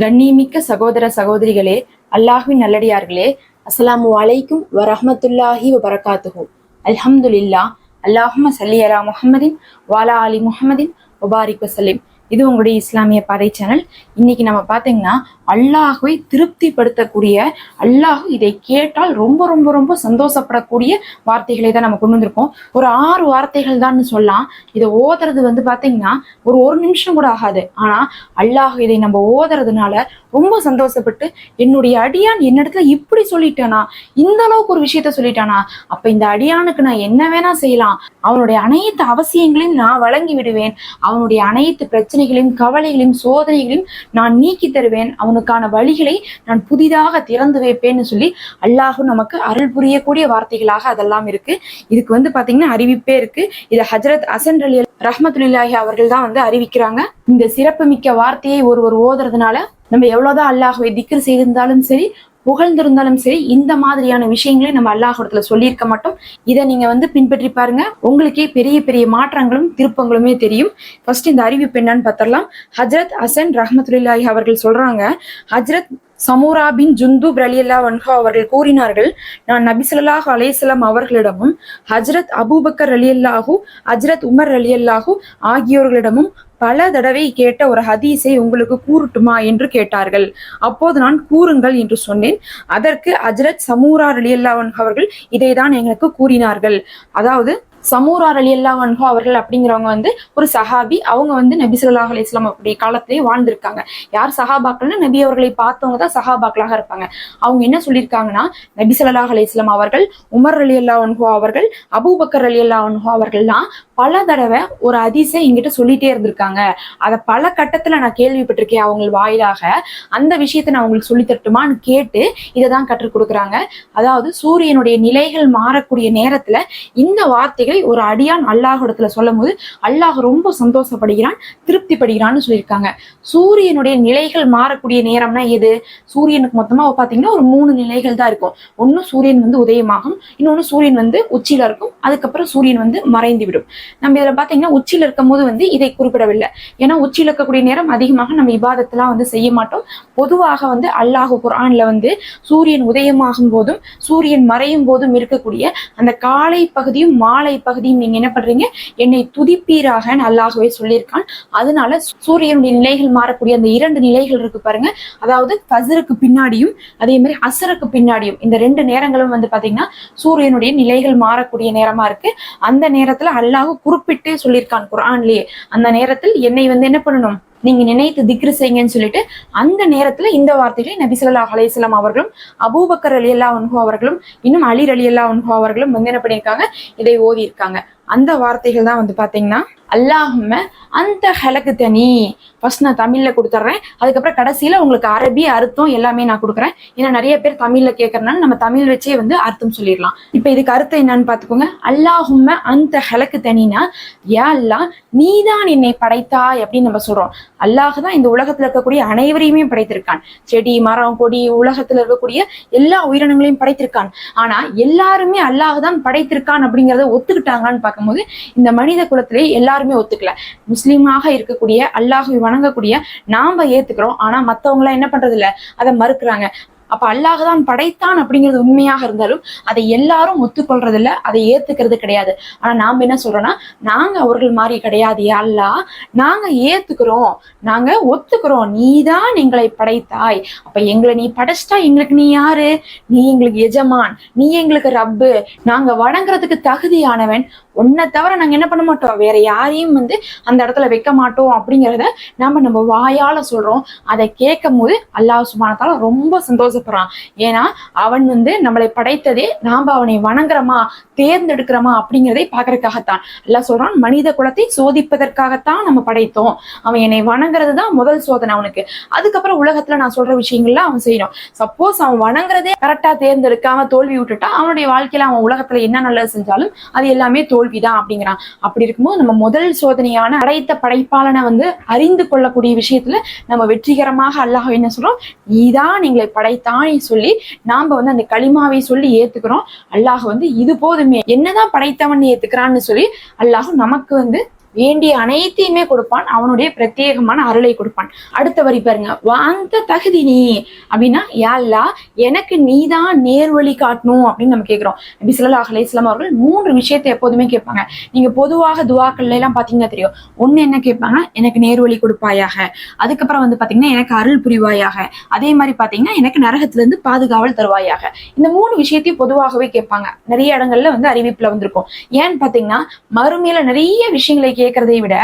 கண்ணியமிக்க சகோதர சகோதரிகளே அல்லாஹ்வின் நல்லடியார்களே அஸ்லாம் வலைக்கும் வரஹமத்துல்லாஹி வபரகாத்துஹு. அல்ஹம்துல்லா அல்லாஹும்ம சல்லி அலா முஹம்மதின் வாலா அலி முஹம்மதின் முபாரிக் வசலிம் இது உங்களுடைய இஸ்லாமிய பாதை சேனல் இன்னைக்கு நம்ம பார்த்தீங்கன்னா அல்லாஹுவை திருப்திப்படுத்தக்கூடிய அல்லாஹ் இதை கேட்டால் ரொம்ப ரொம்ப ரொம்ப சந்தோஷப்படக்கூடிய வார்த்தைகளை தான் நம்ம கொண்டு வந்திருக்கோம். ஒரு ஆறு வார்த்தைகள் தான் சொல்லலாம். இதை ஓதுறது வந்து பார்த்தீங்கன்னா ஒரு ஒரு நிமிஷம் கூட ஆகாது. ஆனா அல்லாஹ் இதை நம்ம ஓதுறதுனால ரொம்ப சந்தோஷப்பட்டு என்னுடைய அடியான் என்னிடத்துல இப்படி சொல்லிட்டானா இந்த அளவுக்கு ஒரு விஷயத்த சொல்லிட்டானா அப்ப இந்த அடியானுக்கு நான் என்ன வேணா செய்யலாம். அவனுடைய அனைத்து அவசியங்களையும் நான் வழங்கி விடுவேன். அவனுடைய அனைத்து பிரச்சனை பிரச்சனைகளையும் கவலைகளையும் சோதனைகளையும் நான் நீக்கி தருவேன். அவனுக்கான வழிகளை நான் புதிதாக திறந்து வைப்பேன்னு சொல்லி அல்லாஹும் நமக்கு அருள் புரியக்கூடிய வார்த்தைகளாக அதெல்லாம் இருக்கு. இதுக்கு வந்து பாத்தீங்கன்னா அறிவிப்பே இருக்கு. இது ஹஜரத் அசன் அலி ரஹமத்துல்லாஹி அவர்கள் தான் வந்து அறிவிக்கிறாங்க. இந்த சிறப்புமிக்க வார்த்தையை ஒருவர் ஓதுறதுனால நம்ம எவ்வளவுதான் அல்லாஹுவை திக்கர் செய்திருந்தாலும் சரி புகழ்ந்திருந்தாலும் சரி இந்த மாதிரியான விஷயங்களையும் நம்ம அல்லாஹிடத்துல சொல்லியிருக்க மாட்டோம். இதை நீங்க வந்து பின்பற்றி பாருங்க. உங்களுக்கே பெரிய பெரிய மாற்றங்களும் திருப்பங்களுமே தெரியும். ஃபர்ஸ்ட் இந்த அறிவிப்பு என்னன்னு பார்த்தரலாம் ஹஜரத் ஹசன் ரஹமத்துல்லாஹி அவர்கள் சொல்றாங்க ஹஜரத் சமூரா பின் ஜுந்தூப் ரலியல்லா வன்ஹா அவர்கள் கூறினார்கள் நான் நபிசல்லாஹ் ஸல்லல்லாஹு அவர்களிடமும் ஹஜரத் அபூபக்கர் அலியல்லாஹூ ஹஜரத் உமர் அலியல்லாஹூ ஆகியோர்களிடமும் பல தடவை கேட்ட ஒரு ஹதீஸை உங்களுக்கு கூறட்டுமா என்று கேட்டார்கள். அப்போது நான் கூறுங்கள் என்று சொன்னேன். அதற்கு அஜரத் சமூரா ரலியல்லாஹு அவர்கள் இதை தான் எங்களுக்கு கூறினார்கள். அதாவது சமூரா அலி அல்லாஹன்ஹோ அவர்கள் அப்படிங்கிறவங்க வந்து ஒரு சஹாபி. அவங்க வந்து நபி சொல்லாஹ் அலி இஸ்லாம் அப்படி காலத்திலேயே வாழ்ந்திருக்காங்க. யார் சஹாபாக்கள்னு நபி அவர்களை பார்த்தவங்க தான் சஹாபாக்களாக இருப்பாங்க. அவங்க என்ன சொல்லியிருக்காங்கன்னா நபி சொல்லாஹ் அலி இஸ்லாம் அவர்கள் உமர் அலி அல்லாஹன்ஹோ அவர்கள் அபூபக்கர் அலி அல்லாஹன்ஹோ அவர்கள்லாம் பல தடவை ஒரு அதிசை எங்கிட்ட சொல்லிட்டே இருந்திருக்காங்க. அதை பல கட்டத்துல நான் கேள்விப்பட்டிருக்கேன் அவங்க வாயிலாக. அந்த விஷயத்தை நான் உங்களுக்கு சொல்லி தரட்டுமான்னு கேட்டு இதை தான் கற்றுக் கொடுக்குறாங்க. அதாவது சூரியனுடைய நிலைகள் மாறக்கூடிய நேரத்துல இந்த வார்த்தைகள் ஒரு அடியான் அல்லாஹிடத்துல சொல்லும் போது அல்லாஹ் ரொம்ப சந்தோஷப்படுகிறான் திருப்திப்படுகிறான்னு சொல்லியிருக்காங்க. சூரியனுடைய நிலைகள் மாறக்கூடிய நேரம்னா எது? சூரியனுக்கு மொத்தமா பாத்தீங்கன்னா ஒரு மூணு நிலைகள் தான் இருக்கும். ஒன்னு சூரியன் வந்து உதயமாகும் இன்னொன்னு சூரியன் வந்து உச்சியில இருக்கும் அதுக்கப்புறம் சூரியன் வந்து மறைந்து விடும். நம்ம இதுல பாத்தீங்கன்னா உச்சியில இருக்கும் போது வந்து இதை குறிப்பிடவில்லை. ஏன்னா உச்சியில் இருக்கக்கூடிய நேரம் அதிகமாக நம்ம இபாதத்தெல்லாம் வந்து செய்ய மாட்டோம். பொதுவாக வந்து அல்லாஹ் குரான்ல வந்து சூரியன் உதயமாகும் போதும் சூரியன் மறையும் போதும் இருக்கக்கூடிய அந்த காலை பகுதியும் மாலை பகுதியும் நீங்க என்ன பண்றீங்க? என்னை துதிப்பீராக நல்லாகவே சொல்லியிருக்கான். அதனால சூரியனுடைய நிலைகள் மாறக்கூடிய அந்த இரண்டு நிலைகள் இருக்கு பாருங்க. அதாவது ஃபஜருக்கு பின்னாடியும் அதே மாதிரி அசருக்கு பின்னாடியும் இந்த ரெண்டு நேரங்களும் வந்து பாத்தீங்கன்னா சூரியனுடைய நிலைகள் மாறக்கூடிய நேரமா இருக்கு. அந்த நேரத்துல அல்லாஹ் குறிப்பிட்டே சொல்லியிருக்கான் குரான்லயே அந்த நேரத்தில் என்னை வந்து என்ன பண்ணணும்? நீங்க நினைத்து திக்ரு செய்யுங்கன்னு சொல்லிட்டு அந்த நேரத்துல இந்த வார்த்தைகளை நபிசல்லா அலையம் அவர்களும் அபூபக்கர் ரலியல்லாஹு அன்ஹு அவர்களும் இன்னும் அலி ரலியல்லாஹு உன்ஹோ அவர்களும் வந்து என்ன பண்ணியிருக்காங்க இதை ஓதி இருக்காங்க அந்த வார்த்தைகள் தான் வந்து பாத்தீங்கன்னா அல்லாஹும அந்த ஹலக்கு தனி ஃபர்ஸ்ட் நான் தமிழ்ல கொடுத்துட்றேன் அதுக்கப்புறம் கடைசியில உங்களுக்கு அரபி அர்த்தம் எல்லாமே நான் கொடுக்குறேன். ஏன்னா நிறைய பேர் தமிழ்ல கேட்கறதுனால நம்ம தமிழ் வச்சே வந்து அர்த்தம் சொல்லிடலாம். இப்போ இதுக்கு அர்த்தம் என்னன்னு பார்த்துக்கோங்க அல்லாஹும்ம அந்த ஹலக்கு தனினா யா அல்லாஹ் நீதான் என்னை படைத்தாய் அப்படின்னு நம்ம சொல்றோம். அல்லாஹ் தான் இந்த உலகத்துல இருக்கக்கூடிய அனைவரையுமே படைத்திருக்கான். செடி மரம் கொடி உலகத்துல இருக்கக்கூடிய எல்லா உயிரினங்களையும் படைத்திருக்கான். ஆனா எல்லாருமே அல்லாஹ் தான் படைத்திருக்கான் அப்படிங்கிறத ஒத்துக்கிட்டாங்கன்னு பார்க்கும்போது இந்த மனித குலத்திலே எல்லாருமே ஒத்துக்கல. முஸ்லீமாக இருக்கக்கூடிய அல்லாஹை வணங்கக்கூடிய நாம ஏத்துக்கிறோம். ஆனா மத்தவங்க என்ன பண்றது இல்ல அதை மறுக்கிறாங்க. அப்ப அல்லாஹ் தான் படைத்தான் அப்படிங்கிறது உண்மையாக இருந்தாலும் அதை எல்லாரும் ஒத்துக்கொள்றது இல்ல அதை ஏத்துக்கிறது கிடையாது. ஆனா நாம என்ன சொல்றோம்னா நாங்க அவர்கள் மாதிரி கிடையாது. அல்லா அல்லாஹ் நாங்க ஏத்துக்கிறோம். நாங்க ஒத்துக்கிறோம். நீதான் எங்களை படைத்தாய். அப்ப எங்களை நீ படைச்சிட்டா எங்களுக்கு நீ யாரு? நீ எங்களுக்கு எஜமான். நீ எங்களுக்கு ரப்பு. நாங்க வணங்குறதுக்கு தகுதியானவன். உன்னை தவிர நாங்க என்ன பண்ண மாட்டோம்? வேற யாரையும் வந்து அந்த இடத்துல வைக்க மாட்டோம் அப்படிங்கிறத நாம நம்ம வாயால சொல்றோம். அதை கேட்கும் போது அல்லாஹ் சுபானத்தால ரொம்ப சந்தோஷப்படுறான். ஏன்னா அவன் வந்து நம்மளை படைத்ததே நாம அவனை வணங்குறோமா? தேர்ந்தெடுக்கிறோமா? அப்படிங்கிறதை பாக்குறதுக்காகத்தான் அல்லாஹ் சொல்றான் மனித குலத்தை சோதிப்பதற்காகத்தான் நம்ம படைத்தோம். அவன் என்னை வணங்குறது தான் முதல் சோதனை அவனுக்கு. அதுக்கப்புறம் உலகத்துல நான் சொல்ற விஷயங்கள்லாம் அவன் செய்யணும். சப்போஸ் அவன் வணங்குறதே கரெக்டா தேர்ந்தெடுக்காம தோல்வி விட்டுட்டா அவனுடைய வாழ்க்கையில அவன் உலகத்துல என்ன நல்லது செஞ்சாலும் அது எல்லாமே தோல்விதான் அப்படிங்கிறான். அப்படி இருக்கும்போது நம்ம முதல் சோதனையான படைத்த படைப்பாளனை வந்து அறிந்து கொள்ளக்கூடிய விஷயத்துல நம்ம வெற்றிகரமாக அல்லாஹ் என்ன சொல்றோம்? நீதான் எங்களை படைத்தானே சொல்லி நாம வந்து அந்த களிமாவை சொல்லி ஏத்துக்கிறோம். அல்லாஹ் வந்து இது போதுமே. என்னதான் படைத்தவன் ஏத்துக்கிறான்னு சொல்லி அல்லாஹ் நமக்கு வந்து வேண்டிய அனைத்தையுமே கொடுப்பான். அவனுடைய பிரத்யேகமான அருளை கொடுப்பான். அடுத்த வரி பாருங்க. வாந்த தகுதி நீ அப்படின்னா யாழ்லா எனக்கு நீதான் நேர்வழி காட்டணும் அப்படின்னு நம்ம கேட்கிறோம் நபி ஸல்லல்லாஹு அலைஹி அவர்கள் மூன்று விஷயத்தை எப்போதுமே கேட்பாங்க. நீங்க பொதுவாக துவாக்கள்ல எல்லாம் பாத்தீங்கன்னா தெரியும். ஒண்ணு என்ன கேட்பாங்க எனக்கு நேர்வழி கொடுப்பாயாக அதுக்கப்புறம் வந்து பாத்தீங்கன்னா எனக்கு அருள் புரிவாயாக அதே மாதிரி பாத்தீங்கன்னா எனக்கு நரகத்துல இருந்து பாதுகாவல் தருவாயாக இந்த மூணு விஷயத்தையும் பொதுவாகவே கேட்பாங்க. நிறைய இடங்கள்ல வந்து அறிவிப்புல வந்திருக்கும். ஏன்னு பாத்தீங்கன்னா மறுமையில நிறைய விஷயங்களை கேட்கறதை விட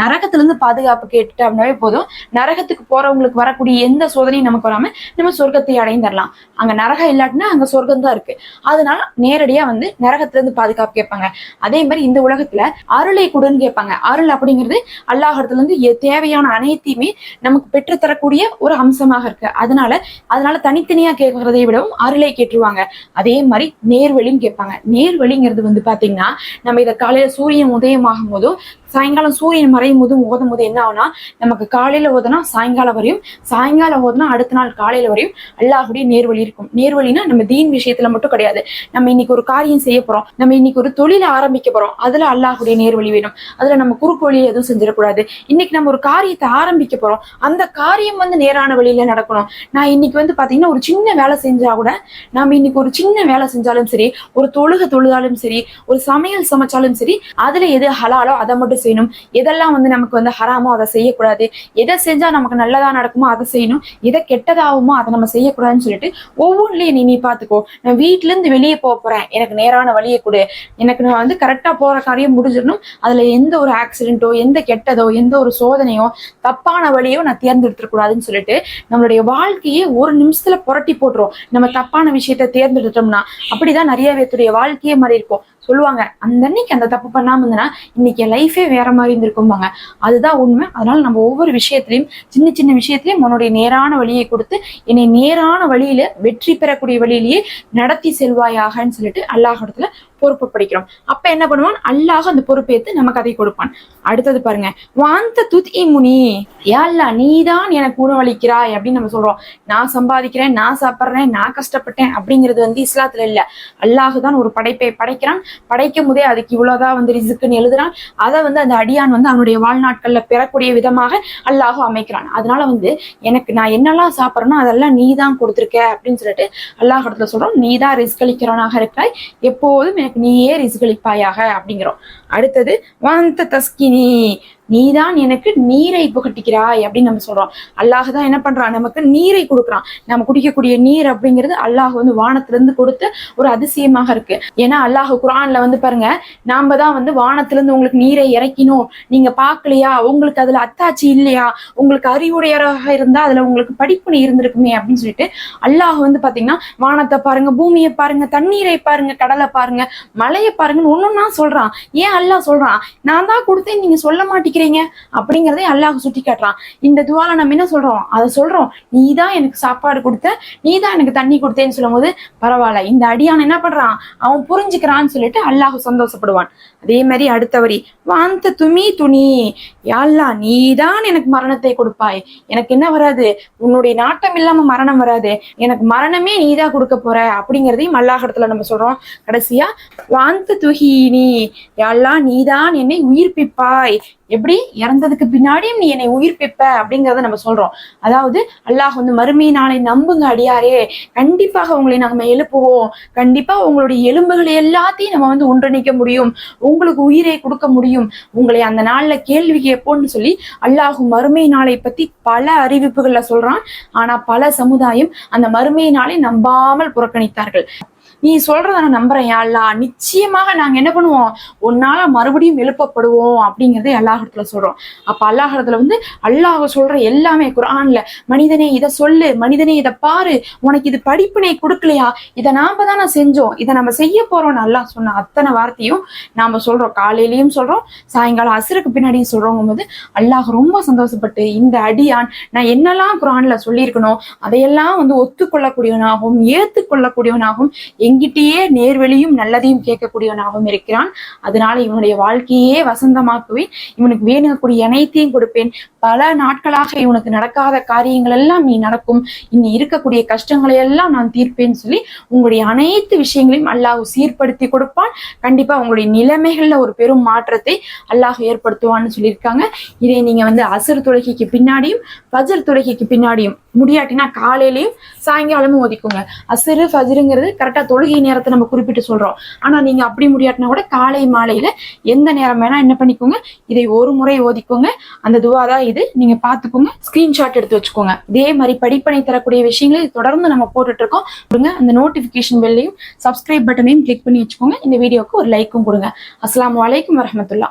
நரகத்துல இருந்து பாதுகாப்பு கேட்டுட்டு அப்படின்னாவே போதும். நரகத்துக்கு போறவங்களுக்கு வரக்கூடிய எந்த சோதனையும் நமக்கு வராம நம்ம சொர்க்கத்தை அடைந்தரலாம் அங்க நரகம் இல்லாட்டினா அங்க சொர்க்கம் தான் இருக்கு. அதனால நேரடியா வந்து நரகத்துல இருந்து பாதுகாப்பு கேட்பாங்க. அதே மாதிரி இந்த உலகத்துல அருளை கொடுன்னு கேட்பாங்க. அருள் அப்படிங்கிறது அல்லாஹத்துல இருந்து தேவையான அனைத்தையுமே நமக்கு பெற்று தரக்கூடிய ஒரு அம்சமாக இருக்கு. அதனால அதனால தனித்தனியா கேட்கறதை விடவும் அருளை கேட்டுருவாங்க. அதே மாதிரி நேர்வழின்னு கேட்பாங்க. நேர்வழிங்கிறது வந்து பாத்தீங்கன்னா நம்ம இதை காலையில சூரியன் உதயமாகும் போதும் சாயங்காலம் சூரியன் மறையும் போதும் ஓதும் போது என்ன ஆகுனா நமக்கு காலையில ஓதுனா சாயங்காலம் வரையும் சாயங்காலம் ஓதுனா அடுத்த நாள் காலையில வரையும் அல்லாஹுடைய நேர்வழி இருக்கும். நேர்வழினா நம்ம தீன் விஷயத்துல மட்டும் கிடையாது. நம்ம இன்னைக்கு ஒரு காரியம் செய்ய போறோம். நம்ம இன்னைக்கு ஒரு தொழிலை ஆரம்பிக்க போறோம். அதுல அல்லாஹுடைய நேர்வழி வேணும். அதுல நம்ம குறுக்கு வழி எதுவும் செஞ்சிடக்கூடாது. இன்னைக்கு நம்ம ஒரு காரியத்தை ஆரம்பிக்க போறோம். அந்த காரியம் வந்து நேரான வழியில நடக்கணும். நான் இன்னைக்கு வந்து பாத்தீங்கன்னா ஒரு சின்ன வேலை செஞ்சா கூட நாம இன்னைக்கு ஒரு சின்ன வேலை செஞ்சாலும் சரி ஒரு தொழுக தொழுதாலும் சரி ஒரு சமையல் சமைச்சாலும் சரி அதுல எது ஹலாலோ அதை மட்டும் செய்யணும். எதெல்லாம் வந்து நமக்கு வந்து ஹராமோ அதை செய்யக்கூடாது. எதை செஞ்சா நமக்கு நல்லதா நடக்குமோ அதை செய்யணும். எதை கெட்டதாகுமோ அதை நம்ம செய்யக்கூடாதுன்னு சொல்லிட்டு ஒவ்வொன்றிலையும் நீ நீ பாத்துக்கோ. நான் வீட்ல இருந்து வெளியே போக போறேன். எனக்கு நேரான வழியை கொடு. எனக்கு நான் வந்து கரெக்டா போற காரியம் முடிஞ்சிடணும். அதுல எந்த ஒரு ஆக்சிடென்ட்டோ எந்த கெட்டதோ எந்த ஒரு சோதனையோ தப்பான வழியோ நான் தேர்ந்தெடுத்துட கூடாதுன்னு சொல்லிட்டு நம்மளுடைய வாழ்க்கையே ஒரு நிமிஷத்துல புரட்டி போட்டுரும். நம்ம தப்பான விஷயத்த தேர்ந்தெடுத்தோம்னா அப்படிதான் நிறைய பேர்த்துடைய வாழ்க்கையே மாறி இருக்கும் சொல்லுவாங்க அந்த அன்னைக்கு அந்த தப்பு பண்ணாம இருந்தனா இன்னைக்கு லைஃபே வேற மாதிரி இருந்திருக்கும்பாங்க. அதுதான் உண்மை. அதனால நம்ம ஒவ்வொரு விஷயத்திலையும் சின்ன சின்ன விஷயத்திலையும் உன்னுடைய நேரான வழியை கொடுத்து என்னை நேரான வழியில வெற்றி பெறக்கூடிய வழியிலேயே நடத்தி செல்வாயாகன்னு சொல்லிட்டு அல்லாஹ் இடத்துல பொறுப்பு படிக்கிறோம். அப்ப என்ன பண்ணுவான்? அல்லாஹ் அந்த பொறுப்பேத்து நமக்கு அதை கொடுப்பான். அடுத்தது பாருங்க. வாந்த துதி முனி யாழ்லா நீதான் எனக்கு உணவளிக்கிறாய் அப்படின்னு நம்ம சொல்றோம். நான் சம்பாதிக்கிறேன் நான் சாப்பிட்றேன் நான் கஷ்டப்பட்டேன் அப்படிங்கிறது வந்து இஸ்லாத்துல இல்ல. அல்லாஹ் தான் ஒரு படைப்பை படைக்கிறான். படைக்கும் போதே அதுக்கு இவ்வளவுதான் வந்து ரிசுக்குன்னு எழுதுறான். அதை வந்து அந்த அடியான் வந்து அவனுடைய வாழ்நாட்கள்ல பெறக்கூடிய விதமாக அல்லாஹ் அமைக்கிறான். அதனால வந்து எனக்கு நான் என்னெல்லாம் சாப்பிட்றேனோ அதெல்லாம் நீ தான் கொடுத்துருக்க அப்படின்னு சொல்லிட்டு அல்லாஹ் இடத்துல சொல்றோம் நீ தான் ரிஸ்க் அளிக்கிறவனாக இருக்காய் எப்போதும் எனக்கு நீயே ரிசுகளிப்பாயாக அப்படிங்கிறோம். அடுத்தது வாந்த தஸ்கினி. நீதான் எனக்கு நீரை புகட்டிக்கிறாய் அப்படின்னு நம்ம சொல்றோம். அல்லாஹ் தான் என்ன பண்றான்? நமக்கு நீரை கொடுக்குறான். நம்ம குடிக்கக்கூடிய நீர் அப்படிங்கிறது அல்லாஹ் வந்து வானத்துல இருந்து கொடுத்த ஒரு அதிசயமாக இருக்கு. ஏன்னா அல்லாஹ் குரான்ல வந்து பாருங்க நாம தான் வந்து வானத்துல இருந்து உங்களுக்கு நீரை இறக்கினோம். நீங்க பாக்கலையா உங்களுக்கு அதுல அத்தாச்சி இல்லையா? உங்களுக்கு அறிவுடையராக இருந்தா அதுல உங்களுக்கு படிப்புனி இருந்திருக்குமே அப்படின்னு சொல்லிட்டு அல்லாஹ் வந்து பாத்தீங்கன்னா வானத்தை பாருங்க பூமியை பாருங்க தண்ணீரை பாருங்க கடலை பாருங்க மலையை பாருங்கன்னு ஒன்னொன்னா சொல்றான். ஏன் அல்லாஹ் சொல்றான்? நான் தான் கொடுத்தேன் நீங்க சொல்ல மாட்டேங்கிறீங்க அப்படிங்கிறதே அல்லாஹ் சுட்டி காட்டுறான். இந்த துவால நம்ம என்ன சொல்றோம்? அதை சொல்றோம். நீ தான் எனக்கு சாப்பாடு கொடுத்த நீ தான் எனக்கு தண்ணி கொடுத்தேன்னு சொல்லும்போது பரவாயில்ல. இந்த அடியான் என்ன பண்றான்? அவன் புரிஞ்சுக்கிறான்னு சொல்லிட்டு அல்லாஹ் சந்தோஷப்படுவான். அதே மாதிரி அடுத்த வரி வாந்த துமி துணி. யாழ்லா நீதான் எனக்கு மரணத்தை கொடுப்பாய். எனக்கு என்ன வராது? உன்னுடைய நாட்டம் இல்லாம மரணம் வராது. எனக்கு மரணமே நீதான் கொடுக்க போற அப்படிங்கிறதையும் அல்லாஹிடத்துல நம்ம சொல்றோம். கடைசியா வாந்த துஹீனி யாழ்லா நீதான் என்னை உயிர்ப்பிப்பாய். எப்படி? இறந்ததுக்கு பின்னாடியும் நீ என்னை உயிர்ப்பிப்ப அப்படிங்கறத நம்ம சொல்றோம். அதாவது அல்லாஹ் வந்து மறுமை நாளை நம்புங்க அடியாரே. கண்டிப்பாக உங்களை நம்ம எழுப்புவோம். கண்டிப்பா உங்களுடைய எலும்புகள் எல்லாத்தையும் நம்ம வந்து ஒன்றிணைக்க முடியும். உங்களுக்கு உயிரை கொடுக்க முடியும். உங்களை அந்த நாள்ல கேள்வி கேட்போம்னு சொல்லி அல்லாஹு மறுமை நாளை பத்தி பல அறிவிப்புகள்ல சொல்றான். ஆனா பல சமுதாயம் அந்த மறுமை நாளை நம்பாமல் புறக்கணித்தார்கள். நீ சொல்றத நான் நம்புறேன் யா அல்லாஹ் நிச்சயமாக நாங்க என்ன பண்ணுவோம்? உன்னால மறுபடியும் எழுப்பப்படுவோம் அப்படிங்கறத அல்லாஹத்துல சொல்றோம். அப்ப அல்லாஹத்துல வந்து அல்லாஹ் சொல்ற எல்லாமே குரான்ல மனிதனே இதை சொல்லு. மனிதனே இதை பாரு. உனக்கு இது படிப்பினை கொடுக்கலையா? இதை நாம தானே செஞ்சோம். இதை நம்ம செய்ய போறோம்னு அல்லாஹ் சொன்ன அத்தனை வார்த்தையும் நாம சொல்றோம். காலையிலயும் சொல்றோம் சாயங்காலம் அசுருக்கு பின்னாடியும் சொல்றோங்கும் போது அல்லாஹ் ரொம்ப சந்தோஷப்பட்டு இந்த அடியான் நான் என்னெல்லாம் குரான்ல சொல்லியிருக்கணும் அதையெல்லாம் வந்து ஒத்துக்கொள்ளக்கூடியவனாகவும் ஏத்துக்கொள்ளக்கூடியவனாகவும் எங்கிட்டேயே நேர்வழியும் நல்லதையும் கேட்கக்கூடியவனாகவும் இருக்கிறான். அதனால இவனுடைய வாழ்க்கையே வசந்தமாக்குவேன். இவனுக்கு வேணுங்கக்கூடிய அனைத்தையும் கொடுப்பேன். பல நாட்களாக இவனுக்கு நடக்காத காரியங்கள் எல்லாம் நீ நடக்கும். இனி இருக்கக்கூடிய கஷ்டங்களை எல்லாம் நான் தீர்ப்பேன்னு சொல்லி உங்களுடைய அனைத்து விஷயங்களையும் அல்லாஹ் சீர்படுத்தி கொடுப்பான். கண்டிப்பா உங்களுடைய நிலைமைகள்ல ஒரு பெரும் மாற்றத்தை அல்லாஹ் ஏற்படுத்துவான்னு சொல்லியிருக்காங்க. இதை நீங்க வந்து அசர் தொழுகைக்கு பின்னாடியும் பஜர் தொழுகைக்கு பின்னாடியும் முடியாட்டினா காலையிலையும் சாயங்காலமும் ஒதுக்குங்க அசரு ஃபஜிருங்கிறது கரெக்டாக தொழுகை நேரத்தை நம்ம குறிப்பிட்டு சொல்கிறோம் ஆனால் நீங்கள் அப்படி முடியாட்டினா கூட காலை மாலையில் எந்த நேரம் வேணால் என்ன பண்ணிக்கோங்க இதை ஒரு முறை ஓதிக்கோங்க. அந்த துவா தான் இது. நீங்கள் பார்த்துக்கோங்க. ஸ்க்ரீன்ஷாட் எடுத்து வச்சுக்கோங்க. இதே மாதிரி படிப்பனை தரக்கூடிய விஷயங்களை தொடர்ந்து நம்ம போட்டுட்டு இருக்கோம். கொடுங்க. அந்த நோட்டிஃபிகேஷன் பெல்லையும் சப்ஸ்கிரைப் பட்டனையும் கிளிக் பண்ணி வச்சுக்கோங்க. இந்த வீடியோக்கு ஒரு லைக்கும் கொடுங்க. அஸ்லாம் வலைக்கம் வரமத்துல்லா